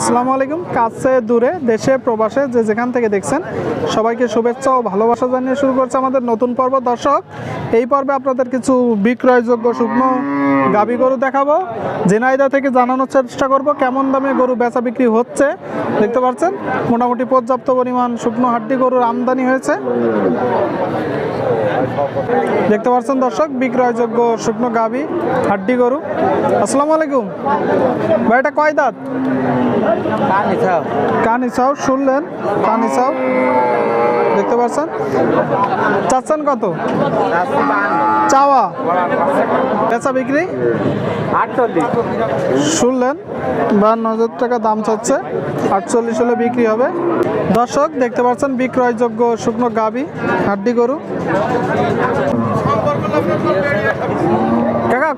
আসসালামু আলাইকুম। কাছে, দূরে, দেশে, প্রবাসে, যে যেখান থেকে দেখছেন, সবাইকে শুভেচ্ছা ও ভালোবাসা জানিয়ে শুরু করছে আমাদের নতুন পর্ব। দর্শক, এই পর্বে আপনাদের কিছু বিক্রয়যোগ্য শুকনো গাবি গরু দেখাবো। জেনাইদা থেকে জানানোর চেষ্টা করব, কেমন দামে গরু বেচা বিক্রি হচ্ছে? দেখতে পাচ্ছেন, মোটামুটি পর্যাপ্ত পরিমাণ শুকনো হাড্ডি গরুর আমদানি হয়েছে। দেখতে পাচ্ছেন দর্শক, বিক্রয়যোগ্য শুকনো গাবি, হাড্ডি গরু। আসসালামু আলাইকুম। ভাই, এটা কয় দাঁত? কান ইসাও শুনলেন? কান ইসাও দেখতে পাচ্ছেন চাচ্ছেন কত? চাওয়া। বেচা বিক্রি? শুনলেন? বান্ন হাজার টাকা দাম চাচ্ছে। আটচল্লিশ হলে বিক্রি হবে। দর্শক দেখতে পাচ্ছেন বিক্রয়যোগ্য শুকনো গাবি হাড্ডি গরু।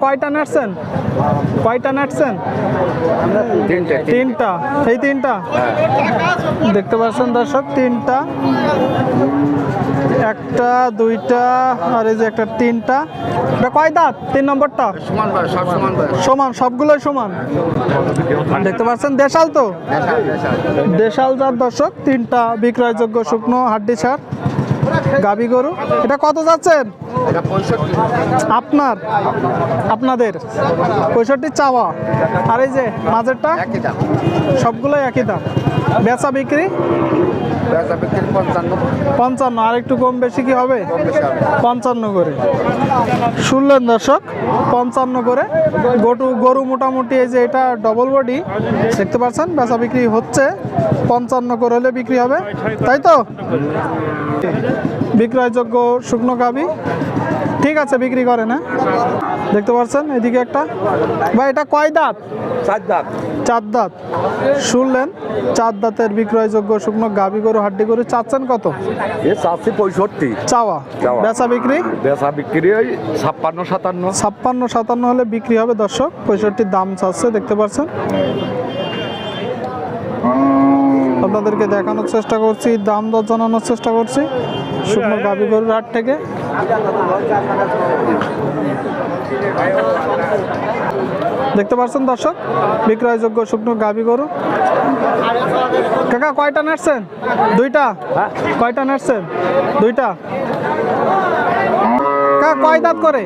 কয়টা নাটছেন? কয়টা নাটছেন? তিনটা এই তিনটা? দেখতে পাচ্ছেন দর্শক তিনটা। একটা দুইটা আর এই যে একটা তিনটা। এটা কয় দাঁত? তিন নম্বরটা? সমান সবগুলোই সমান। দেখতে পাচ্ছেন দেশাল তো? দেশাল জাত দর্শক তিনটা বিক্রয়যোগ্য শুকনো হাড্ডি সার গাবি গরু? এটা কত যাচ্ছেন? আপনার? আপনাদের? পঁয়ষট্টি চাওয়া। আর এই যে মাঝেরটা? সবগুলোই একই দাম। বেচা বিক্রি? বেচা বিক্রি পঞ্চান্ন। পঞ্চান্ন আর একটু কম বেশি কি হবে? পঞ্চান্ন করে। শুনলেন দর্শক, পঞ্চান্ন করে। গরু গরু মোটামুটি এই যে এটা ডবল বডি দেখতে পাচ্ছেন, বেচা বিক্রি হচ্ছে। পঞ্চান্ন করে হলে বিক্রি হবে, তাই তো? বিক্রয়যোগ্য শুকনো গাবি ঠিক আছে, বিক্রি করেন হ্যাঁ? দেখতে পাচ্ছেন? এদিকে একটা। ভাই এটা কয় দাঁত? চার দাম চার দাঁত। শুনলেন? চার দাঁতের বিক্রয়যোগ্য শুকনো গাবি গরু হাড্ডি গরু চাচ্ছেন কত? এ চাচ্ছি পঁয়ষট্টি। চাওয়া। চাওয়া। বেচা বিক্রি? বেচা বিক্রি ওই ছাপ্পান্ন সাতান্ন। ছাপ্পান্ন সাতান্ন হলে বিক্রি হবে দর্শক। পঁয়ষট্টির দাম চাচ্ছে দেখতে পাচ্ছেন? আপনাদেরকে দেখানোর চেষ্টা করছি দাম দর জানানোর চেষ্টা করছি শুকনো গাবি গরুর হাট থেকে। দেখতে পাচ্ছেন দর্শক? বিক্রয়যোগ্য শুকনো গাভী গরু। কাকা কয়টা নাটছেন দুইটা? কয়টা নাটছেন দুইটা? কাকা কয় দাঁত করে?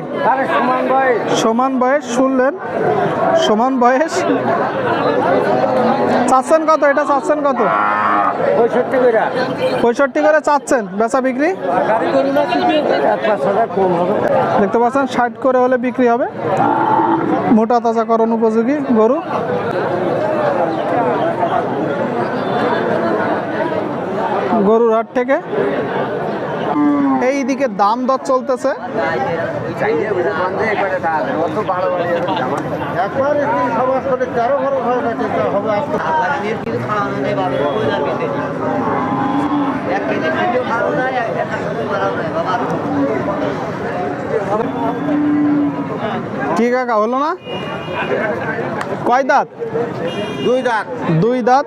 সমান বয়স। শুনলেন? সমান বয়স? চাচ্ছেন কত? এটা চাচ্ছেন কত? পঁয়ষট্টি করে। চাচ্ছেন। বেচা বিক্রি? দেখতে পাচ্ছেন ষাট করে হলে বিক্রি হবে। মোটা তাজা তাজাকরণ উপযোগী গরু। গরুর হাট থেকে এই দিকে দাম দর চলতেছে। কি কাকা হলো না? কয় দাঁত? দুই দাঁত। দুই দাঁত।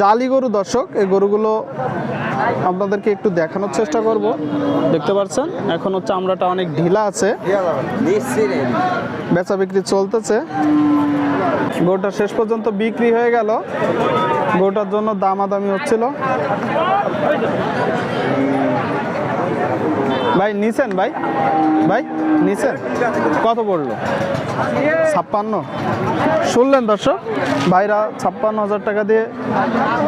জালি গরু দর্শক এই গরুগুলো আপনাদেরকে একটু দেখানোর চেষ্টা করব। দেখতে পাচ্ছেন? হচ্ছে চামড়াটা অনেক ঢিলা আছে। বেচা বিক্রি চলতেছে। গরুটা শেষ পর্যন্ত বিক্রি হয়ে গেল। গরুটার জন্য দামাদামি হচ্ছিল। ভাই, নিছেন ভাই? ভাই, নিছেন? কত পড়ল? ছাপ্পান্ন। শুনলেন দর্শক? ভাইরা ছাপ্পান্ন হাজার টাকা দিয়ে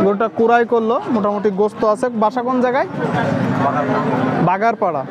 গরুটা কুড়াই করল। মোটামুটি গোস্ত আছে। বাসা কোন জায়গায়? বাগারপাড়া।